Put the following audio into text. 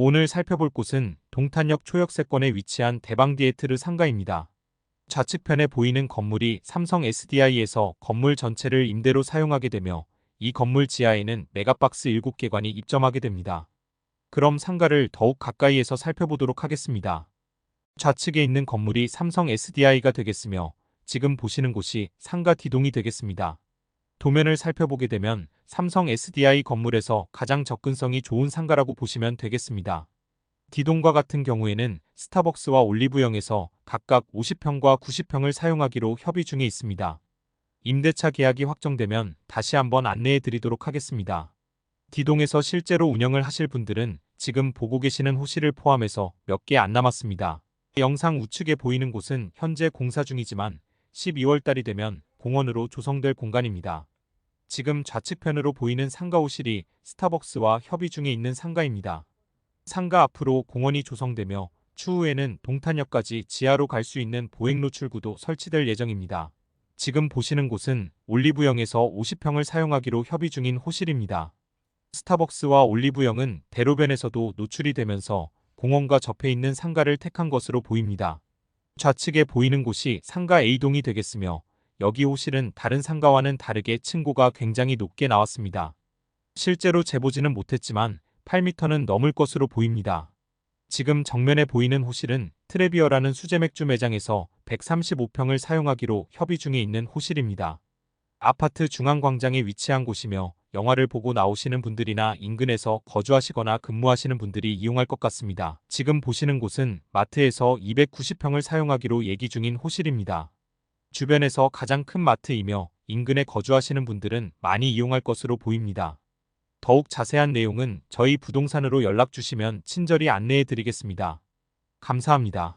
오늘 살펴볼 곳은 동탄역 초역세권에 위치한 대방디에트르 상가입니다. 좌측편에 보이는 건물이 삼성 SDI에서 건물 전체를 임대로 사용하게 되며 이 건물 지하에는 메가박스 7개관이 입점하게 됩니다. 그럼 상가를 더욱 가까이에서 살펴보도록 하겠습니다. 좌측에 있는 건물이 삼성 SDI가 되겠으며 지금 보시는 곳이 상가 D동이 되겠습니다. 도면을 살펴보게 되면 삼성 SDI 건물에서 가장 접근성이 좋은 상가라고 보시면 되겠습니다. D동과 같은 경우에는 스타벅스와 올리브영에서 각각 50평과 90평을 사용하기로 협의 중에 있습니다. 임대차 계약이 확정되면 다시 한번 안내해 드리도록 하겠습니다. D동에서 실제로 운영을 하실 분들은 지금 보고 계시는 호실을 포함해서 몇 개 안 남았습니다. 영상 우측에 보이는 곳은 현재 공사 중이지만 12월 달이 되면 공원으로 조성될 공간입니다. 지금 좌측편으로 보이는 상가 호실이 스타벅스와 협의 중에 있는 상가입니다. 상가 앞으로 공원이 조성되며 추후에는 동탄역까지 지하로 갈 수 있는 보행 노출구도 설치될 예정입니다. 지금 보시는 곳은 올리브영에서 50평을 사용하기로 협의 중인 호실입니다. 스타벅스와 올리브영은 대로변에서도 노출이 되면서 공원과 접해 있는 상가를 택한 것으로 보입니다. 좌측에 보이는 곳이 상가 A동이 되겠으며 여기 호실은 다른 상가와는 다르게 층고가 굉장히 높게 나왔습니다. 실제로 재보지는 못했지만 8m는 넘을 것으로 보입니다. 지금 정면에 보이는 호실은 트레비어라는 수제 맥주 매장에서 135평을 사용하기로 협의 중에 있는 호실입니다. 아파트 중앙광장에 위치한 곳이며 영화를 보고 나오시는 분들이나 인근에서 거주하시거나 근무하시는 분들이 이용할 것 같습니다. 지금 보시는 곳은 마트에서 290평을 사용하기로 얘기 중인 호실입니다. 주변에서 가장 큰 마트이며 인근에 거주하시는 분들은 많이 이용할 것으로 보입니다. 더욱 자세한 내용은 저희 부동산으로 연락 주시면 친절히 안내해 드리겠습니다. 감사합니다.